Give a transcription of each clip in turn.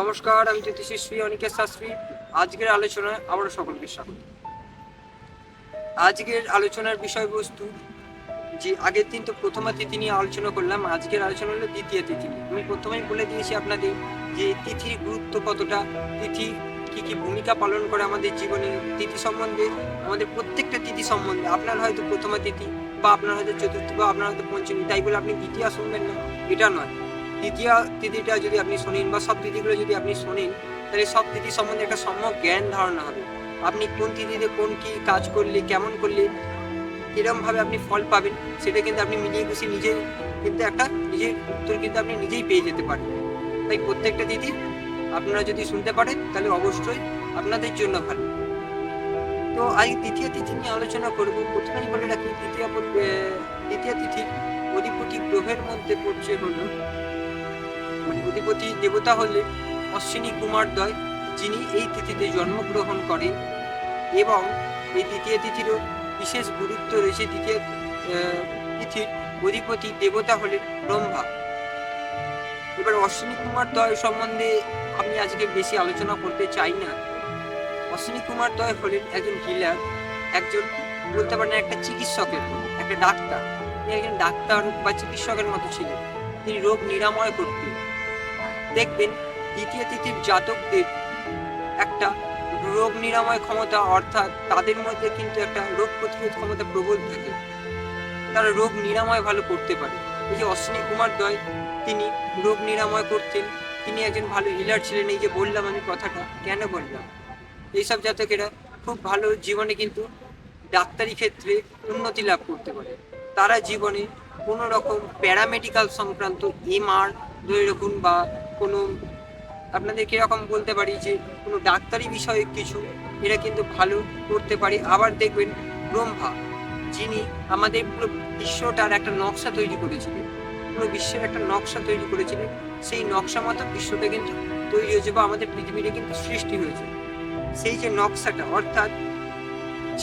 নমস্কার, আমি জ্যোতিষী অনিকেশ শাস্ত্রী। আজকের আলোচনায় আবারও সকলকে স্বাগত। আজকের আলোচনার বিষয়বস্তু যে আগের দিন তো প্রথমা তিথি নিয়ে আলোচনা করলাম, আজকের আলোচনা হলো দ্বিতীয় তিথি। আমি প্রথমেই বলে দিয়েছি আপনাদের যে তিথির গুরুত্ব কতটা, তিথি কি কি ভূমিকা পালন করে আমাদের জীবনে, তিথি সম্বন্ধে, আমাদের প্রত্যেকটা তিথি সম্বন্ধে। আপনার হয়তো প্রথমা তিথি বা আপনার হয়তো চতুর্থী বা আপনার হয়তো পঞ্চমী, তাই বলে আপনি দ্বিতীয় শুনবেন না, এটা নয়। তৃতীয় তিথিটা যদি আপনি শোনেন বা সব তিথিগুলো যদি আপনি শোনেন, তাহলে সব তিথি সম্বন্ধে একটা সম্যক জ্ঞান ধারণা হবে। আপনি কোন তিথিতে কোন কি কাজ করলে, কেমন করলে, কিরমভাবে আপনি ফল পাবেন, সেটা কিন্তু আপনি মিলিয়ে খুশি নিজে কিন্তু একটা নিজের উত্তর কিন্তু আপনি নিজেই পেয়ে যেতে পারেন তাই প্রত্যেকটা তিথি আপনারা যদি শুনতে পারেন, তাহলে অবশ্যই আপনাদের জন্য ভালো। তো আজ দ্বিতীয় তিথি নিয়ে আলোচনা করব। প্রথমেই বলে রাখি, দ্বিতীয় দ্বিতীয় তিথি, অধিপতি গ্রহের মধ্যে পড়ছে হলো অধিপতি দেবতা হলেন অশ্বিনী কুমার দয় যিনি এই তিথিতে জন্মগ্রহণ করেন এবং এই দ্বিতীয় তিথিরও বিশেষ গুরুত্ব রয়েছে। দ্বিতীয় তিথির অধিপতি দেবতা হলেন ব্রহ্মা। এবার অশ্বিনী কুমার দয় সম্বন্ধে আমি আজকে বেশি আলোচনা করতে চাই না। অশ্বিনী কুমার দয় হলেন একজন হিলার একজন বলতে পারেন একটা চিকিৎসকের, একটা ডাক্তার। তিনি একজন ডাক্তার বা চিকিৎসকের মতো ছিলেন। তিনি রোগ নিরাময় করতেন। দেখবেন দ্বিতীয় তিথির জাতকদের একটা রোগ নিরাময় ক্ষমতা, অর্থাৎ তাদের মধ্যে কিন্তু একটা রোগ প্রতিরোধ ক্ষমতা প্রবল থাকে। তারা রোগ নিরাময় ভালো করতে পারে। এই যে অশ্বিনী কুমার দয়, তিনি রোগ নিরাময় করতেন। তিনি একজন ভালো হিলার ছিলেন। এই যে বললাম আমি কথাটা, কেন বললাম? এইসব জাতকেরা খুব ভালো জীবনে কিন্তু ডাক্তারি ক্ষেত্রে উন্নতি লাভ করতে পারে। তারা জীবনে কোনো রকম প্যারামেডিক্যাল সংক্রান্ত এমআর ধরে রাখুন, বা কোনো আপনাদের কীরকম বলতে পারি যে কোনো ডাক্তারি বিষয়ে কিছু, এরা কিন্তু ভালো করতে পারে। আবার দেখবেন ব্রহ্মা, যিনি আমাদের পুরো বিশ্বটার একটা নকশা তৈরি করেছিলেন, পুরো বিশ্বের একটা নকশা তৈরি করেছিলেন, সেই নকশা মতো বিশ্বটা কিন্তু তৈরি হয়েছে বা আমাদের পৃথিবীটা কিন্তু সৃষ্টি হয়েছে। সেই যে নকশাটা, অর্থাৎ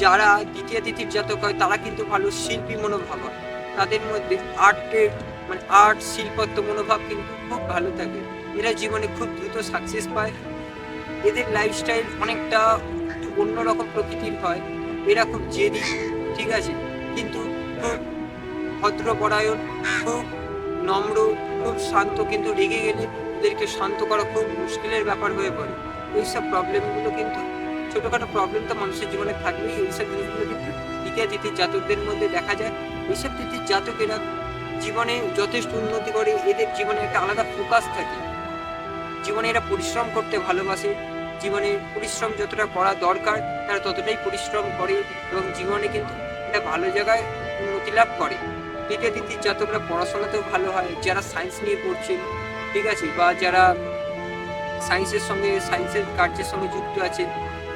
যারা দ্বিতীয় তিথির জাতক হয়, তারা কিন্তু ভালো শিল্পী মনোভাব হয়। তাদের মধ্যে আর্টের মানে আর্ট, শিল্পত্ব মনোভাব কিন্তু খুব ভালো থাকে। এরা জীবনে খুব দ্রুত সাকসেস পায়। এদের লাইফস্টাইল অনেকটা অন্যরকম প্রকৃতির হয়। এরা খুব জেদি, ঠিক আছে? কিন্তু খুব ভদ্রপরায়ণ খুব নম্র, খুব শান্ত, কিন্তু রেগে গেলে এদেরকে শান্ত করা খুব মুশকিলের ব্যাপার হয়ে পড়ে। এইসব প্রবলেমগুলো কিন্তু, ছোটোখাটো প্রবলেম তো মানুষের জীবনে থাকবেই। এইসব জিনিসগুলো কিন্তু দ্বিতীয় তিথির জাতকদের মধ্যে দেখা যায়। এইসব তিথির জাতকেরা জীবনে যথেষ্ট উন্নতি করে, এদের জীবনে একটা আলাদা ফোকাস থাকে। জীবনে এরা পরিশ্রম করতে ভালোবাসে। জীবনে পরিশ্রম যতটা করা দরকার, তারা ততটাই পরিশ্রম করে এবং জীবনে কিন্তু এটা ভালো জায়গায় উন্নতি লাভ করে। তৃতীয় তিথির জাতকরা পড়াশোনাতেও ভালো হয়, যারা সায়েন্স নিয়ে পড়ছেন ঠিক আছে? বা যারা সায়েন্সের সঙ্গে সায়েন্সের কার্যের সঙ্গে যুক্ত আছে,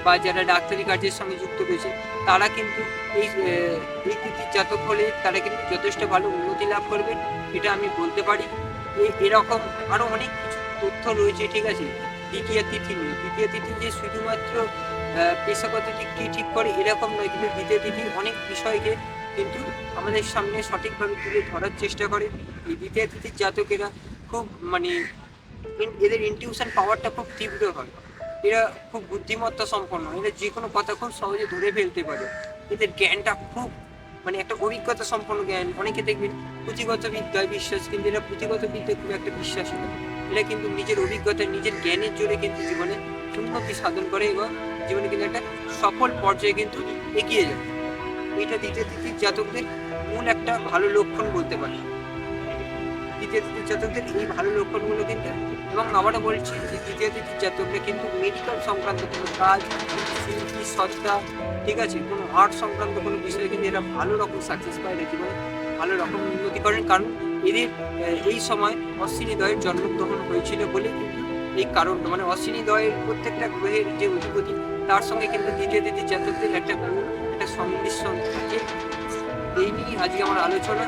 বা যারা ডাক্তারি কার্যের সঙ্গে যুক্ত রয়েছে, তারা কিন্তু এই এই তিথির জাতক হলে তারা কিন্তু যথেষ্ট ভালো উন্নতি লাভ করবে। এটা আমি বলতে পারি। এরকম আরও অনেক তথ্য রয়েছে, ঠিক আছে? দ্বিতীয় তিথি নিয়ে। দ্বিতীয় তিথি যে শুধুমাত্র পেশাগত দিকটি ঠিক করে, এরকম নয়। কিন্তু দ্বিতীয় তিথি অনেক বিষয়কে কিন্তু আমাদের সামনে সঠিকভাবে তুলে ধরার চেষ্টা করে। এই দ্বিতীয় তিথির জাতকেরা খুব মানে এদের ইনটিউশন পাওয়ারটা খুব তীব্র হয়। এরা খুব বুদ্ধিমত্তা সম্পন্ন। এরা যে কোনো কথা খুব সহজে ধরে ফেলতে পারে। এদের জ্ঞানটা খুব মানে একটা অভিজ্ঞতা সম্পন্ন জ্ঞান। অনেকে দেখবেন পুঁথিগত বিদ্যায় বিশ্বাস, কিন্তু এরা পুঁথিগত বিদ্যায় খুব একটা বিশ্বাস এরা কিন্তু নিজের অভিজ্ঞতা, নিজের জ্ঞানের জোরে কিন্তু জীবনে উন্নতি সাধন করে এবং জীবনে কিন্তু একটা সফল পর্যায়ে কিন্তু এগিয়ে যায়। এটা দ্বিতীয় তিথির জাতকদের মূল একটা ভালো লক্ষণ বলতে পারে। দ্বিতীয় তিথির জাতকদের এই ভালো লক্ষণগুলো কিন্তু, এবং আবারও বলছি যে দ্বিতীয় তিথির জাতকরা কিন্তু মেডিকেল সংক্রান্ত কোনো কাজ শিল্পী সত্তা ঠিক আছে? কোনো আর্ট সংক্রান্ত কোনো বিষয়ে কিন্তু এরা ভালো রকম সাকসেস পায় এরা জীবনে। ভালো রকম উন্নতি করেন। কারণ এদের এই সময় অশ্বিনী দয়ের জন্মগ্রহণ হয়েছিল বলে কিন্তু এই কারণটা মানে অশ্বিনী দয়ের প্রত্যেকটা গ্রহের যে অধিপতি, তার সঙ্গে কিন্তু দ্বিতীয় তিথির জাতকদের একটা গুণ একটা সংমিশ্রণ থাকে। এই নিয়ে আজকে আমার আলোচনা।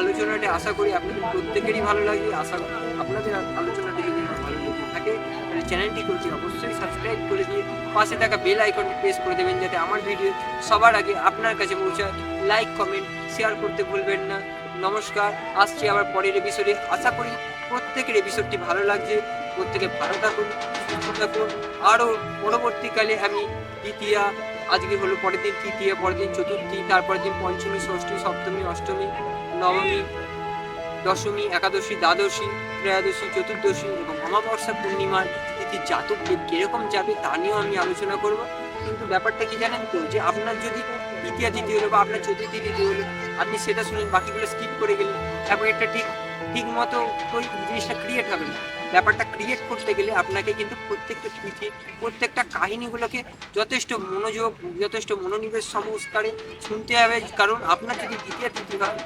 আলোচনাটা আশা করি আপনাদের প্রত্যেকেরই ভালো লাগে। আশা আপনাদের আলোচনাটা যদি আমার ভালো লেগে থাকে, তাহলে চ্যানেলটি করছি অবশ্যই সাবস্ক্রাইব করে দিয়ে পাশে থাকা বেল আইকনটি প্রেস করে দেবেন যাতে আমার ভিডিও সবার আগে আপনার কাছে পৌঁছায়। লাইক, কমেন্ট, শেয়ার করতে ভুলবেন না। নমস্কার, আসছি আবার পরের এপিসোডে আশা করি প্রত্যেকের এপিসোডটি ভালো লাগছে। প্রত্যেকে ভালো থাকুন, সুস্থ থাকুন। আরও পরবর্তীকালে আমি দ্বিতীয়া, আজকে হলো পরের দিন তৃতীয়া, পরের দিন চতুর্থী, তারপরের দিন পঞ্চমী, ষষ্ঠী, সপ্তমী, অষ্টমী, নবমী, দশমী, একাদশী, দ্বাদশী, ত্রয়োদশী, চতুর্দশী এবং অমাবস্যা পূর্ণিমার তিথি জাতককে কীরকম যাবে তা নিয়েও আমি আলোচনা করব। কিন্তু ব্যাপারটা কি জানেন তো, যে আপনার যদি তৃতীয় তিথি হলো বা আপনার চতুর্থী, তৃতীয় হলো, আপনি সেটা শুনেন, বাকিগুলো স্কিপ করে গেলেন। এবং এটা ঠিক ঠিক মতো ওই জিনিসটা ক্রিয়েট হবে না। ব্যাপারটা ক্রিয়েট করতে গেলে আপনাকে কিন্তু প্রত্যেকটা স্মৃতি প্রত্যেকটা কাহিনীগুলোকে যথেষ্ট মনোযোগ, যথেষ্ট মনোনিবেশ সংস্কারে শুনতে হবে। কারণ আপনার যদি দ্বিতীয়, তৃতীয় হয়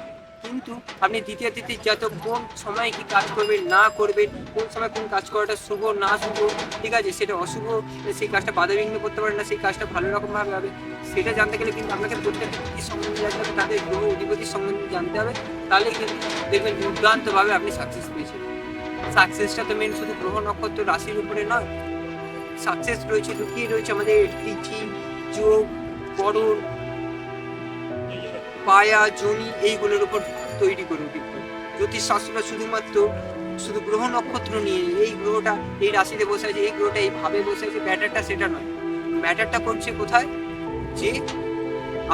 কিন্তু আপনি দ্বিতীয় তিথির যত কোন সময় কি কাজ করবেন, না করবেন, কোন সময় কোন কাজ করাটা শুভ, না শুভ, ঠিক আছে, সেটা অশুভ, সেই কাজটা বাধাবিঘ্ন করতে পারে না, সেই কাজটা ভালো রকমভাবে হবে, সেটা জানতে গেলে কিন্তু আপনাকে প্রত্যেকটা তিথির সম্বন্ধে জানতে হবে, তাদের গ্রহ অধিপতির সম্বন্ধে জানতে হবে, তাহলে কিন্তু দেখবেন দুর্দান্তভাবে আপনি সাকসেস পেয়েছেন। সাকসেসটা তো মেন শুধু গ্রহ নক্ষত্র রাশির উপরে নয় সাকসেস রয়েছে লুকিয়ে রয়েছে আমাদের তিথি যোগ করণ পায়া, জমি এইগুলোর উপর তৈরি করে কিন্তু জ্যোতিষশাস্ত্রটা শুধুমাত্র শুধু গ্রহ নক্ষত্র নিয়ে, এই গ্রহটা, এই রাশিতে বসে আছে, এই গ্রহটা এইভাবে বসে আছে ব্যাটারটা সেটা নয়। ম্যাটারটা করছে কোথায়? যে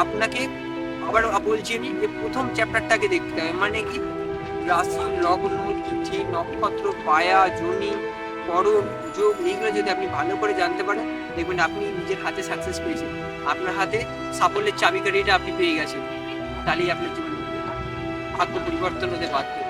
আপনাকে আবার বলছি আমি, যে প্রথম চ্যাপ্টারটাকে দেখতে হবে মানে কি? রাশি, লগ্ন, তিথি, নক্ষত্র, পায়া জনি করণ যোগ, এইগুলো যদি আপনি ভালো করে জানতে পারেন, দেখবেন আপনি নিজের হাতে সাকসেস পেয়েছেন। আপনার হাতে সাফল্যের চাবিকাঠিটা আপনি পেয়ে গেছেন। তাহলেই আপনার জীবনে ভাগ্য পরিবর্তন হতে বাধ্য।